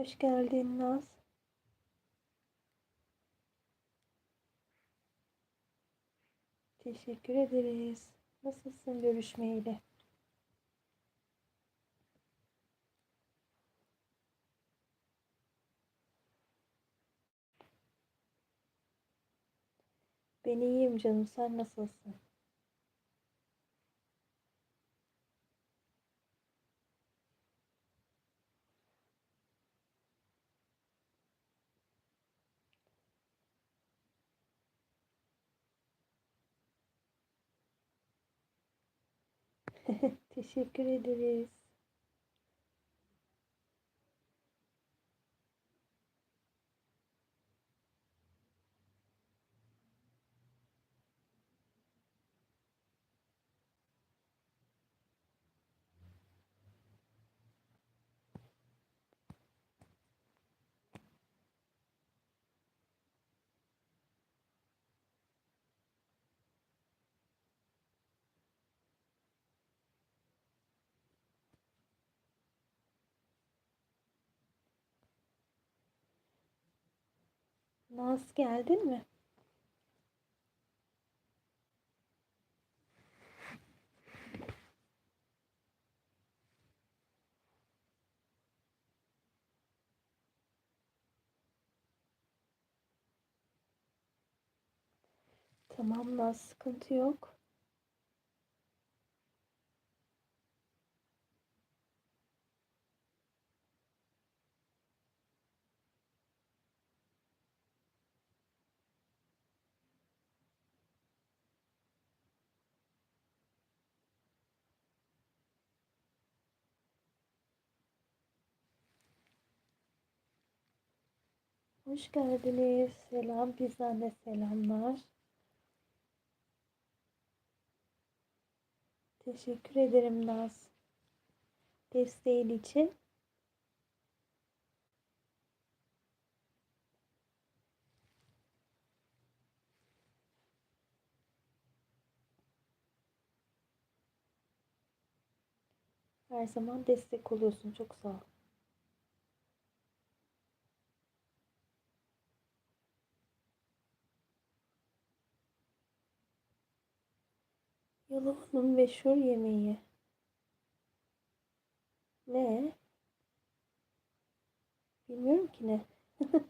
Hoş geldin Naz. Teşekkür ederiz. Nasılsın görüşmeyeli? Ben iyiyim canım. Sen nasılsın? Teşekkür ederiz. Naz geldin mi? Tamam Naz sıkıntı yok. Hoş geldiniz. Selam bizden de selamlar. Teşekkür ederim Naz. Desteğin için. Her zaman destek oluyorsun. Çok sağ ol. Yalova'nın meşhur yemeği. Ne? Bilmiyorum ki ne.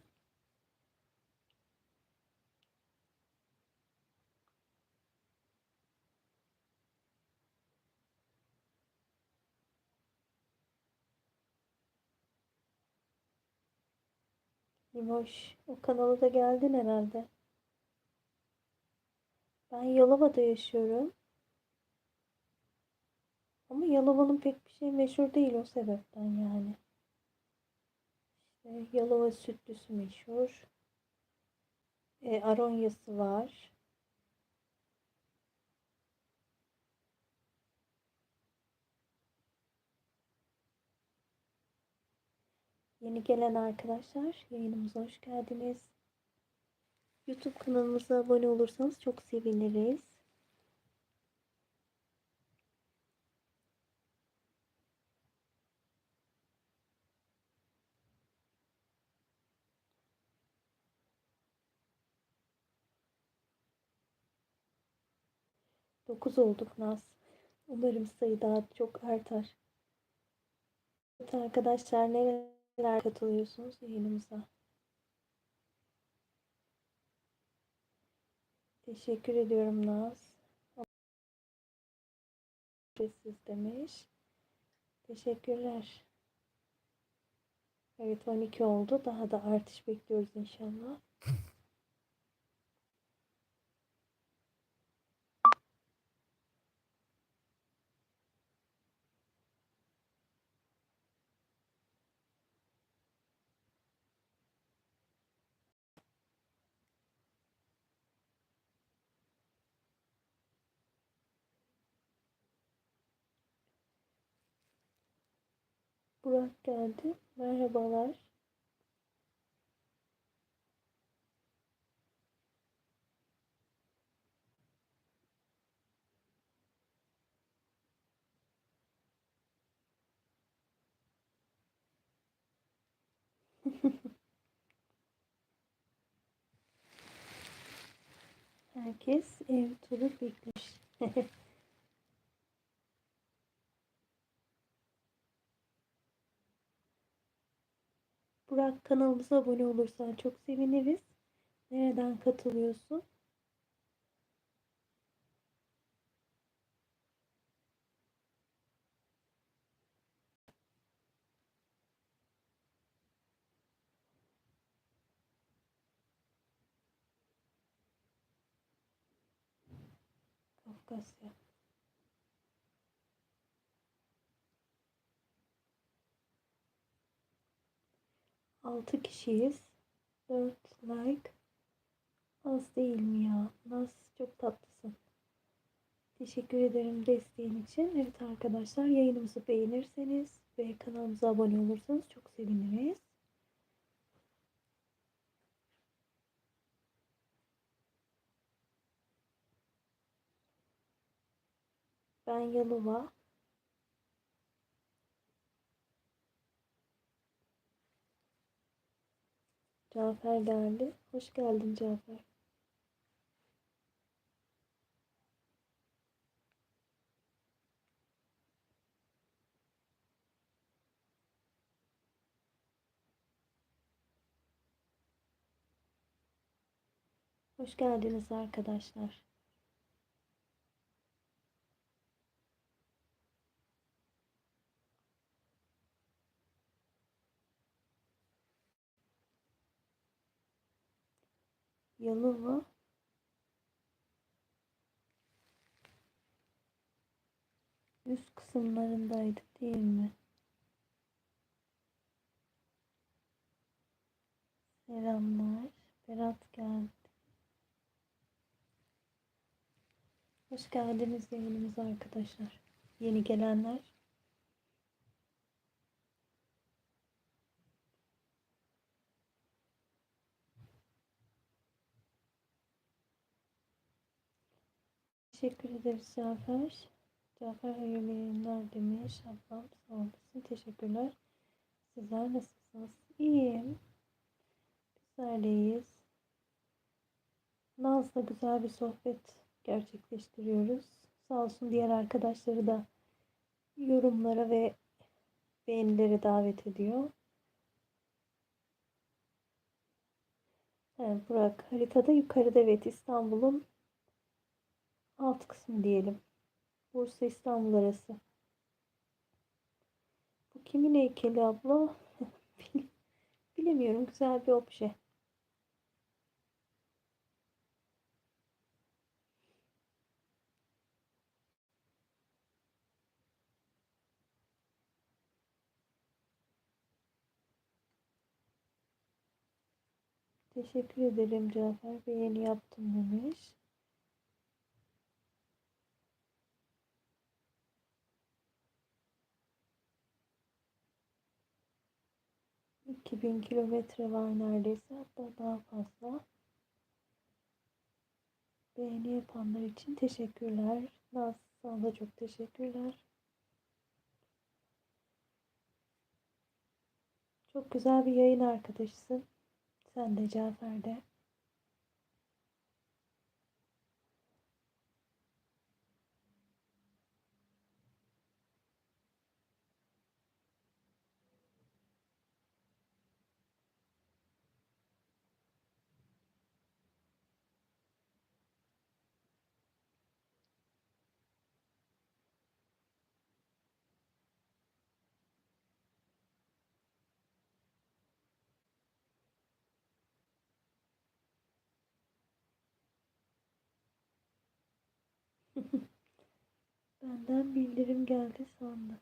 Nimoş, o kanala da geldin herhalde. Ben Yalova'da yaşıyorum. Ama Yalova'nın pek bir şey meşhur değil o sebepten yani. İşte Yalova sütlüsü meşhur. E, Aronya'sı var. Yeni gelen arkadaşlar yayınımıza hoş geldiniz. YouTube kanalımıza abone olursanız çok seviniriz. Dokuz olduk Naz. Umarım sayı daha çok artar. Evet arkadaşlar neler katılıyorsunuz yayınımıza? Teşekkür ediyorum Naz. Sessiz demiş. Teşekkürler. Evet 12 oldu. Daha da artış bekliyoruz inşallah. Burak geldi. Merhabalar. Herkes ev turu beklemiş. Burak kanalımıza abone olursan çok seviniriz. Nereden katılıyorsun? Kafkasya. Altı kişiyiz. Dört like. Az değil mi ya? Naz çok tatlısın. Teşekkür ederim desteğin için. Evet arkadaşlar yayınımızı beğenirseniz ve kanalımıza abone olursanız çok seviniriz. Ben Yalova. Cafer geldi. Hoş geldin Cafer. Hoş geldiniz arkadaşlar. Yalova üst kısımlarındaydı değil mi? Selamlar. Berat geldi. Hoş geldiniz yayınımıza arkadaşlar. Yeni gelenler. Teşekkür ederiz Cafer. Cafer hayırlı yayınlar demiş. Ablam sağ olasın. Teşekkürler. Sizler nasılsınız? İyiyim. Bizler de iyiyiz. Naz'la güzel bir sohbet gerçekleştiriyoruz. Sağ olsun diğer arkadaşları da yorumlara ve beğenilere davet ediyor. Evet, Burak haritada yukarıda evet İstanbul'un alt kısmı diyelim. Bursa İstanbul arası. Bu kimin heykeli abla? Bilemiyorum. Güzel bir obje. Teşekkür ederim Cafer. Beğeni yaptım demiş. 2000 kilometre var neredeyse hatta daha fazla. Beğeni yapanlar için teşekkürler. Naz sana da çok teşekkürler. Çok güzel bir yayın arkadaşısın. Sen de Cafer de. Benden bildirim geldi sandım.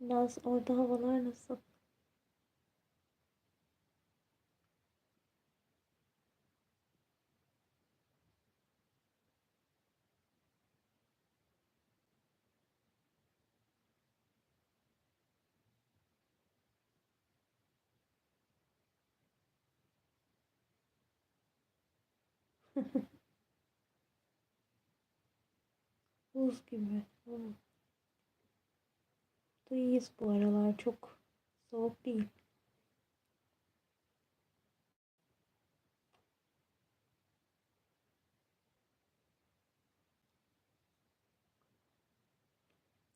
Naz orada havalar nasıl? Buz gibi. Hmm. İyiyiz bu aralar. Çok soğuk değil.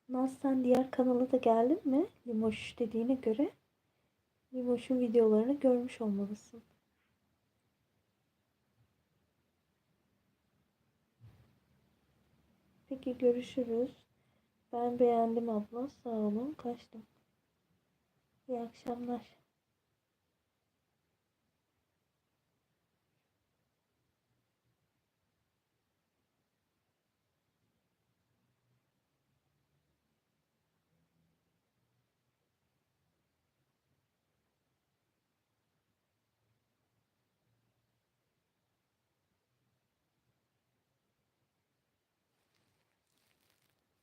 Naz sen diğer kanala da geldin mi? Limoş dediğine göre Limoş'un videolarını görmüş olmalısın. Peki görüşürüz. Ben beğendim abla. Sağ olun. Kaçtım. İyi akşamlar.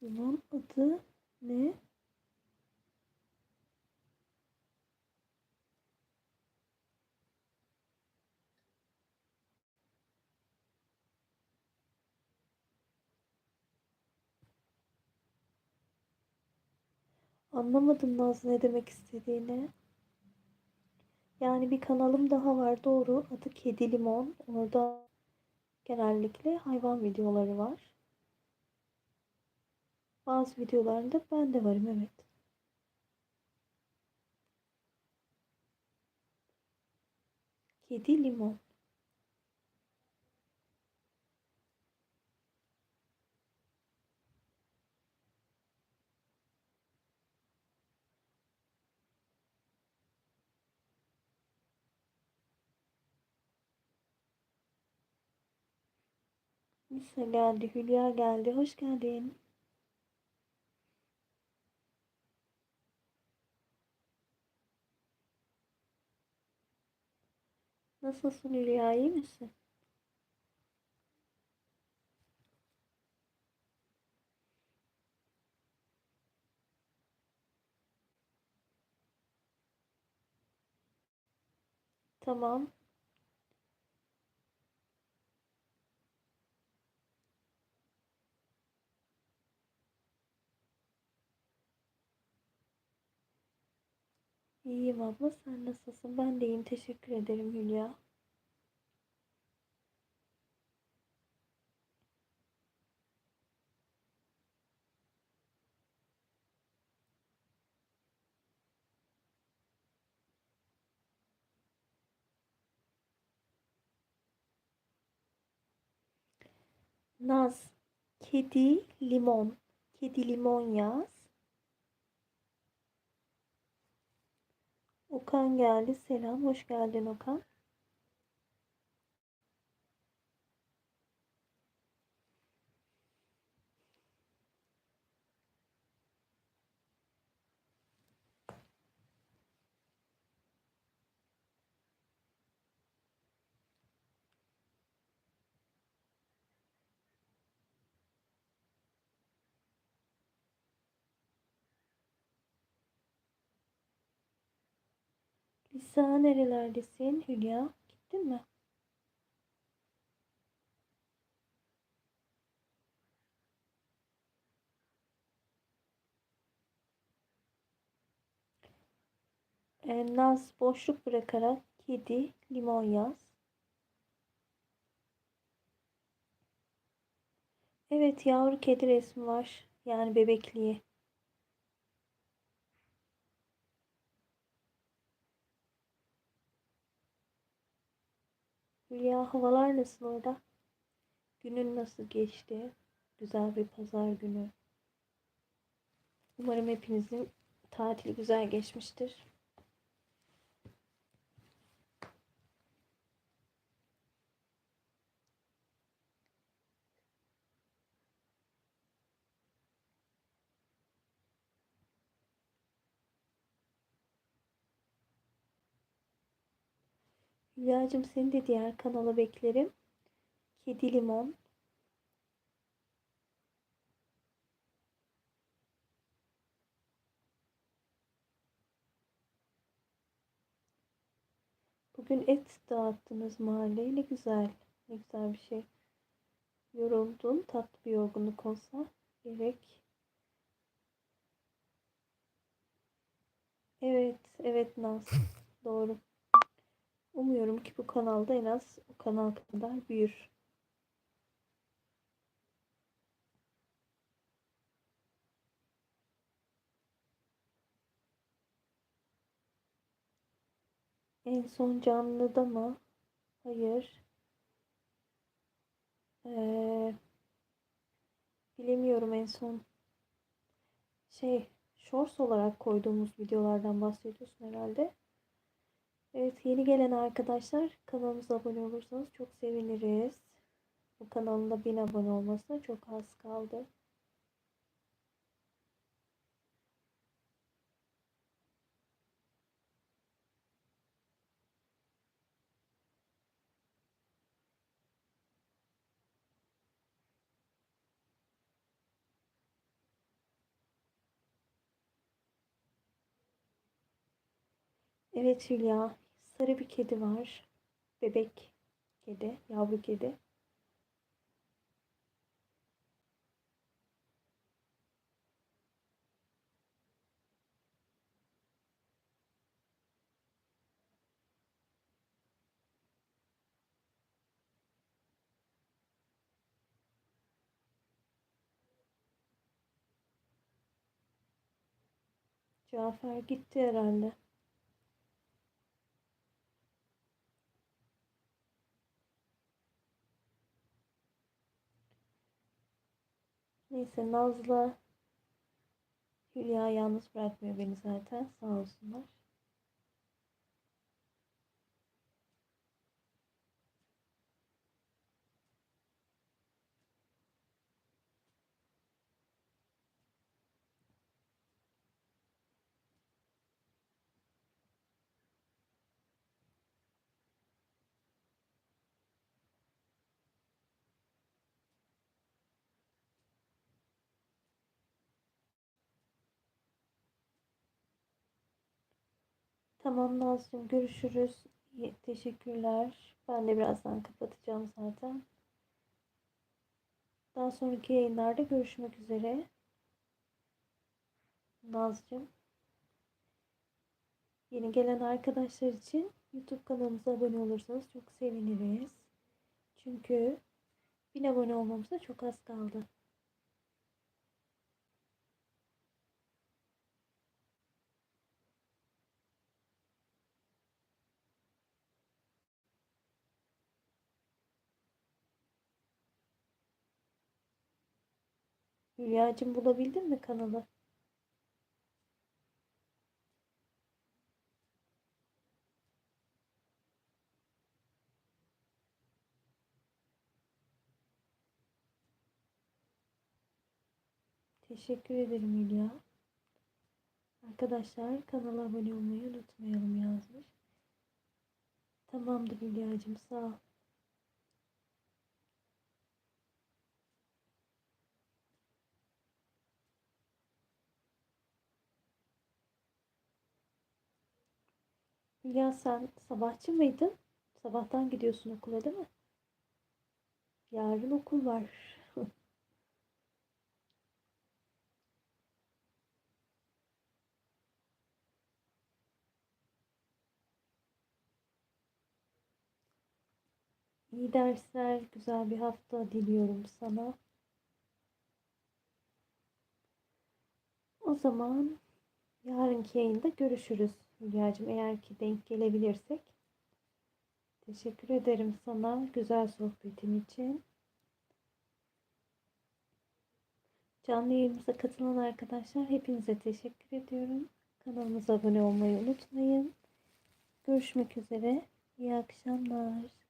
Bunun adı ne? Anlamadım Naz ne demek istediğini. Yani bir kanalım daha var doğru. Adı Kedi Limon. Orada genellikle hayvan videoları var. Bazı videolarında ben de varım evet. Kedi Limon. Lisa geldi, Hülya geldi. Hoş geldin. Nasılsın Hülya, iyi misin? Tamam. İyiyim abla, sen nasılsın? Ben de iyiyim, teşekkür ederim Hülya. Naz, kedi, limon. Kedi, limon yaz. Okan geldi. Selam. Hoş geldin Okan. Lisa nerelerdesin Hülya? Gittin mi? E, Naz boşluk bırakarak kedi limon yaz. Evet yavru kedi resmi var. Yani bebekliği. Hülya havalar nasıl orada? Günün nasıl geçti? Güzel bir pazar günü. Umarım hepinizin tatili güzel geçmiştir. Hülya'cığım seni de diğer kanala beklerim. Kedi limon. Bugün et dağıttınız mahalleye. Ne güzel. Ne güzel bir şey. Yoruldun. Tatlı bir yorgunluk olsa gerek. Evet, evet Naz. Doğru. Umuyorum ki bu kanalda en az o kanal kadar büyür. En son canlıda mı? Hayır. Ee, bilemiyorum en son. Şey, shorts olarak koyduğumuz videolardan bahsediyorsun herhalde. Evet, yeni gelen arkadaşlar kanalımıza abone olursanız çok seviniriz. Bu kanalın da 1000 abone olmasına çok az kaldı. Evet Hülya, sarı bir kedi var. Bebek kedi, yavru kedi. Cafer gitti herhalde. Neyse Nazlı Hülya yalnız bırakmıyor beni zaten. Sağ olsunlar. Tamam Nazlı'cığım görüşürüz. Teşekkürler. Ben de birazdan kapatacağım zaten. Daha sonraki yayınlarda görüşmek üzere. Nazlı'cığım. Yeni gelen arkadaşlar için YouTube kanalımıza abone olursanız çok seviniriz. Çünkü 1000 abone olmamıza çok az kaldı. Hülya'cığım bulabildin mi kanalı? Teşekkür ederim Hülya. Arkadaşlar kanala abone olmayı unutmayalım yazmış. Tamamdır Hülya'cığım sağ ol. Hülya sen sabahçı mıydın? Sabahtan gidiyorsun okula değil mi? Yarın okul var. İyi dersler, güzel bir hafta diliyorum sana. O zaman yarınki yayında görüşürüz Hülya'cığım eğer ki denk gelebilirsek. Teşekkür ederim sana güzel sohbetin için. Canlı yayınımıza katılan arkadaşlar hepinize teşekkür ediyorum. Kanalımıza abone olmayı unutmayın. Görüşmek üzere. İyi akşamlar.